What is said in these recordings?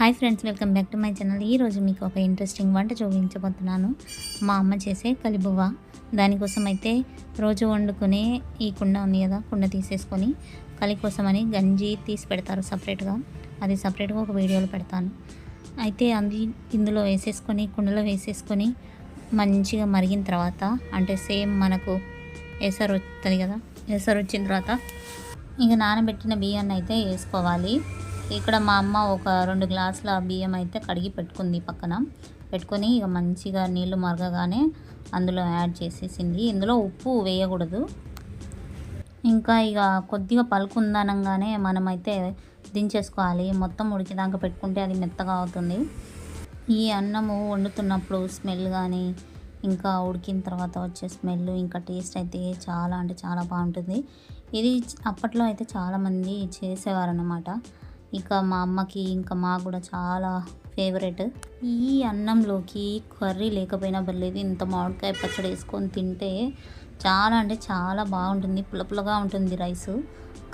Hi friends welcome back to my channel. ఈరోజు మీకు ఒక ఇంట్రెస్టింగ్ వంట చూపించబోతున్నాను. మా అమ్మ చేసే కలిబువ్వ. దానికోసం అయితే రోజు వండుకునే ఈ కుండ ఉంది కదా కుండ తీసేసుకొని కలి కోసమని గంజి తీసి పెడతారు సపరేట్గా. అది సపరేట్గా ఒక వీడియోలో పెడతాను. అయితే అది ఇందులో వేసేసుకొని కుండలో వేసేసుకొని మంచిగా మరిగిన తర్వాత అంటే సేమ్ మనకు ఎసరు వస్తుంది కదా ఎసరు వచ్చిన తర్వాత ఇక నానబెట్టిన బియ్యాన్ని అయితే వేసుకోవాలి. ఇక్కడ మా అమ్మ ఒక రెండు గ్లాసుల బియ్యం అయితే కడిగి పెట్టుకుంది పక్కన. పెట్టుకొని ఇక మంచిగా నీళ్ళు మరగగానే అందులో యాడ్ చేసేసింది. ఇందులో ఉప్పు వేయకూడదు. ఇంకా ఇక కొద్దిగా పలుకుందనంగానే మనమైతే దించేసుకోవాలి. మొత్తం ఉడికిదాకా పెట్టుకుంటే అది మెత్తగా అవుతుంది. ఈ అన్నము వండుతున్నప్పుడు స్మెల్ కానీ ఇంకా ఉడికిన తర్వాత వచ్చే స్మెల్ ఇంకా టేస్ట్ అయితే చాలా అంటే చాలా బాగుంటుంది. ఇది అప్పట్లో అయితే చాలామంది చేసేవారు అన్నమాట ఇక మా అమ్మకి ఇంకా మాకు కూడా చాలా ఫేవరెట్ ఈ అన్నంలోకి కర్రీ లేకపోయినా పర్లేదు ఇంత మామిడికాయ పచ్చడి వేసుకొని తింటే చాలా అంటే చాలా బాగుంటుంది పులపులగా ఉంటుంది రైస్.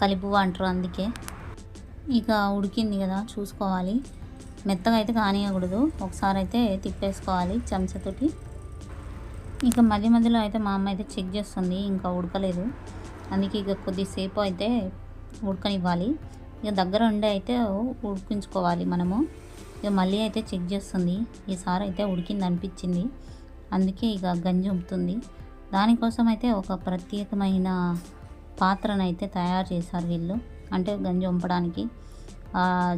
కలిపువ అంటారు అందుకే. ఇక ఉడికింది కదా చూసుకోవాలి. మెత్తగా అయితే కానియకూడదు ఒకసారి అయితే తిప్పేసుకోవాలి చెంచాతోటి. ఇక మధ్య మధ్యలో అయితే మా అమ్మ అయితే చెక్ చేస్తుంది ఇంకా ఉడకలేదు. అందుకే ఇక కొద్దిసేపు అయితే ఉడకనివ్వాలి. ఇక దగ్గర ఉండే అయితే ఉడికించుకోవాలి మనము. ఇక మళ్ళీ అయితే చెక్ చేస్తుంది. ఈసారి అయితే ఉడికింది అనిపించింది. అందుకే ఇక గంజి ఉంపుతుంది దానికోసం అయితే ఒక ప్రత్యేకమైన పాత్రనైతే తయారు చేశారు వీళ్ళు. అంటే గంజి ఉంపడానికి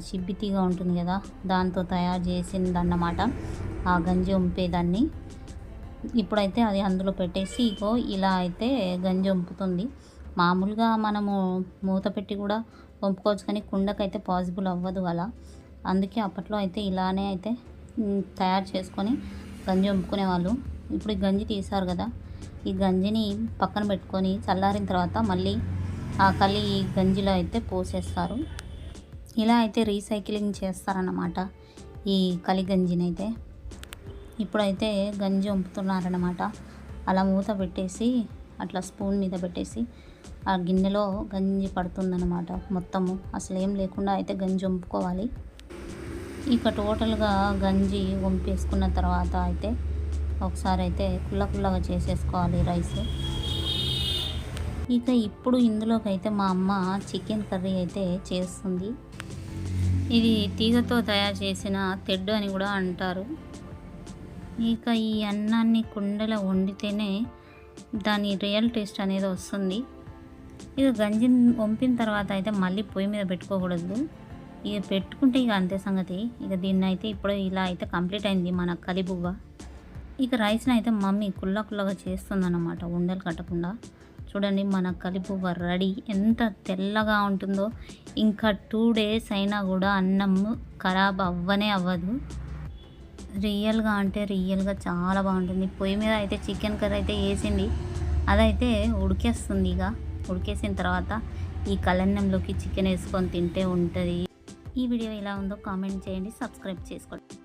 చిబ్బితీగా ఉంటుంది కదా దాంతో తయారు చేసిందన్నమాట ఆ గంజి ఉంపేదాన్ని ఇప్పుడైతే అది అందులో పెట్టేసి ఇగో ఇలా అయితే గంజి ఉంపుతుంది మామూలుగా మనము మూత పెట్టి కూడా వంపుకోవచ్చు కానీ కుండకైతే పాసిబుల్ అవ్వదు అలా. అందుకే అప్పట్లో అయితే ఇలానే అయితే తయారు చేసుకొని గంజి వంపుకునేవాళ్ళు ఇప్పుడు ఈ గంజి తీసారు కదా ఈ గంజిని పక్కన పెట్టుకొని చల్లారిన తర్వాత మళ్ళీ ఆ కలి గంజిలో అయితే పోసేస్తారు. ఇలా అయితే రీసైక్లింగ్ చేస్తారన్నమాట ఈ కలి గంజిని అయితే ఇప్పుడైతే గంజి వంపుతున్నారనమాట అలా మూత పెట్టేసి అట్లా స్పూన్ మీద పెట్టేసి ఆ గిన్నెలో గంజి పడుతుందన్నమాట. మొత్తము. అసలు ఏం లేకుండా అయితే గంజి వంపుకోవాలి. ఇక టోటల్గా గంజి వంపేసుకున్న తర్వాత అయితే ఒకసారి అయితే కుల్ల కుల్లగా చేసేసుకోవాలి రైస్. ఇక ఇప్పుడు ఇందులోకి అయితే మా అమ్మ చికెన్ కర్రీ అయితే చేస్తుంది. ఇది తీగతో తయారు చేసిన తెడ్డు అని కూడా అంటారు. ఇక ఈ అన్నాన్ని కుండలో వండితేనే దాని రియల్ టేస్ట్ అనేది వస్తుంది. ఇక గంజి వంపిన తర్వాత అయితే మళ్ళీ పొయ్యి మీద పెట్టుకోకూడదు. ఇక పెట్టుకుంటే ఇక అంతే సంగతి. ఇక దీన్ని అయితే ఇప్పుడు ఇలా అయితే కంప్లీట్ అయింది మన కలిబువ్వ ఇక రైస్ని అయితే మమ్మీ కుల్ల కుల్లగా చేస్తుందన్నమాట ఉండలు కట్టకుండా. చూడండి మన కలిపువ్వ రెడీ. ఎంత తెల్లగా ఉంటుందో. ఇంకా టూ డేస్ అయినా కూడా అన్నం ఖరాబ్ అవ్వనే అవ్వదు. రియల్గా అంటే రియల్గా చాలా బాగుంటుంది. పొయ్యి మీద అయితే చికెన్ కర్రీ అయితే వేసింది. అదైతే ఉడికేస్తుంది ఇక. ఉడికేసిన తర్వాత ఈ కలన్నంలోకి చికెన్ వేసుకొని తింటే ఉంటుంది. ఈ వీడియో ఎలా ఉందో కామెంట్ చేయండి. సబ్స్క్రైబ్ చేసుకోండి.